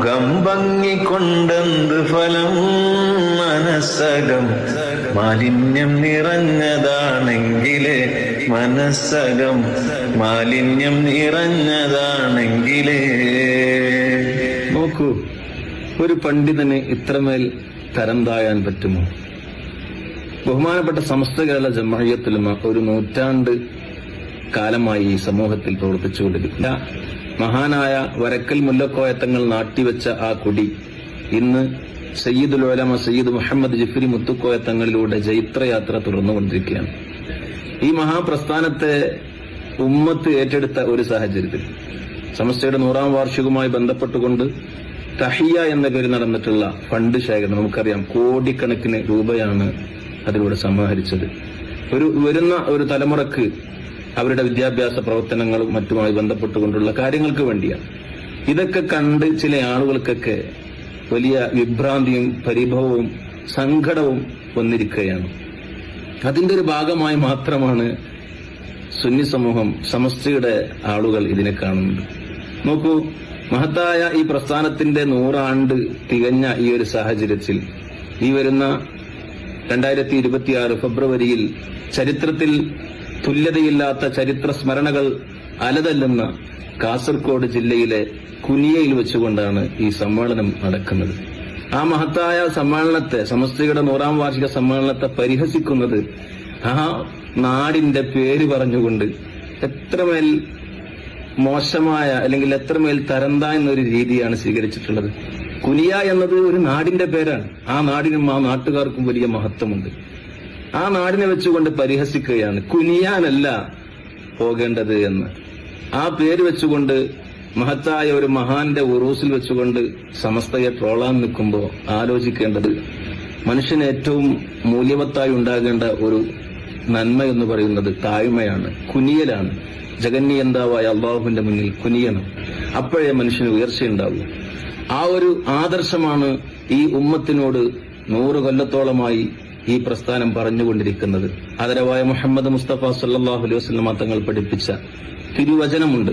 മുഖം ഭംഗിക്കൊണ്ടെന്ത് ഫലം? മനസ്സകം മാലിന്യം നിറഞ്ഞതാണെങ്കിൽ മനസ്സകം മാലിന്യം നിറഞ്ഞതാണെങ്കിലേ. നോക്കൂ ഒരു പണ്ഡിതന് ഇത്രമേൽ തരം താഴാൻ പറ്റുമോ? ബഹുമാനപ്പെട്ട സമസ്ത കേരള ജമായത്തിലുമ ഒരു നൂറ്റാണ്ട് കാലമായി ഈ സമൂഹത്തിൽ പ്രവർത്തിച്ചുകൊണ്ടിരിക്കുന്ന. മഹാനായ വരക്കൽ മുല്ലക്കോയത്തങ്ങൾ നാട്ടിവെച്ച ആ കുടി ഇന്ന് സയ്യിദുൽ ഉലമ സയ്യിദ് മുഹമ്മദ് ജിഫ്രി മുത്തുക്കോയത്തങ്ങളിലൂടെ ജൈത്രയാത്ര തുടർന്നുകൊണ്ടിരിക്കുകയാണ്. ഈ മഹാപ്രസ്ഥാനത്തെ ഉമ്മത്ത് ഏറ്റെടുത്ത ഒരു സാഹചര്യത്തിൽ സമസ്തയുടെ നൂറാം വാർഷികവുമായി ബന്ധപ്പെട്ടുകൊണ്ട് തഹിയ എന്ന പേര് നടന്നിട്ടുള്ള ഫണ്ട് ശേഖരണം നമുക്കറിയാം കോടിക്കണക്കിന് രൂപയാണ് അതിലൂടെ സമാഹരിച്ചത് ഒരു വരുന്ന ഒരു തലമുറയ്ക്ക് അവരുടെ വിദ്യാഭ്യാസ പ്രവർത്തനങ്ങളും മറ്റുമായി ബന്ധപ്പെട്ടുകൊണ്ടുള്ള കാര്യങ്ങൾക്ക് വേണ്ടിയാണ്. ഇതൊക്കെ കണ്ട് ചില ആളുകൾക്കൊക്കെ വലിയ വിഭ്രാന്തിയും പരിഭവവും സങ്കടവും വന്നിരിക്കുകയാണ്. അതിന്റെ ഒരു ഭാഗമായി മാത്രമാണ് സുന്നി സമൂഹം സമസ്തയുടെ ആളുകൾ ഇതിനെ കാണുന്നത്. നോക്കൂ മഹത്തായ ഈ പ്രസ്ഥാനത്തിന്റെ നൂറാണ്ട് തികഞ്ഞ ഈ ഒരു സാഹചര്യത്തിൽ ഈ വരുന്ന രണ്ടായിരത്തി ഇരുപത്തിയാറ് ഫെബ്രുവരിയിൽ ചരിത്രത്തിൽ തുല്യതയില്ലാത്ത ചരിത്ര സ്മരണകൾ അലതല്ലെന്ന് കാസർഗോഡ് ജില്ലയിലെ കുനിയയിൽ വെച്ചുകൊണ്ടാണ് ഈ സമ്മേളനം നടക്കുന്നത്. ആ മഹത്തായ സമ്മേളനത്തെ സമസ്തയുടെ നൂറാം വാർഷിക സമ്മേളനത്തെ പരിഹസിക്കുന്നത് ആ നാടിന്റെ പേര് പറഞ്ഞുകൊണ്ട് എത്രമേൽ മോശമായ അല്ലെങ്കിൽ എത്രമേൽ എന്നൊരു രീതിയാണ് സ്വീകരിച്ചിട്ടുള്ളത്. കുനിയ എന്നത് ഒരു നാടിന്റെ പേരാണ്. ആ നാടിനും ആ നാട്ടുകാർക്കും വലിയ മഹത്വമുണ്ട്. ആ നാടിനെ വെച്ചുകൊണ്ട് പരിഹസിക്കുകയാണ്. കുനിയാനല്ല പോകേണ്ടത് എന്ന്. ആ പേര് വെച്ചുകൊണ്ട് മഹത്തായ ഒരു മഹാന്റെ ഉറൂസിൽ വെച്ചുകൊണ്ട് സമസ്തയെ ട്രോളാൻ നിൽക്കുമ്പോൾ ആലോചിക്കേണ്ടത് മനുഷ്യന് ഏറ്റവും മൂല്യവത്തായി ഉണ്ടാകേണ്ട ഒരു നന്മ എന്ന് പറയുന്നത് താഴ്മയാണ് കുനിയലാണ്. ജഗന്യന്താവായ അള്ളാഹുവിന്റെ മുന്നിൽ കുനിയണം. അപ്പോഴേ മനുഷ്യന് ഉയർച്ചയുണ്ടാവൂ. ആ ഒരു ആദർശമാണ് ഈ ഉമ്മത്തിനോട് നൂറ് കൊല്ലത്തോളമായി ഈ പ്രസ്ഥാനം പറഞ്ഞുകൊണ്ടിരിക്കുന്നത്. ആദരവായ മുഹമ്മദ് മുസ്തഫ സല്ലാഹു അലൈഹി വസ്ലമ തങ്ങൾ പഠിപ്പിച്ച തിരുവചനമുണ്ട്.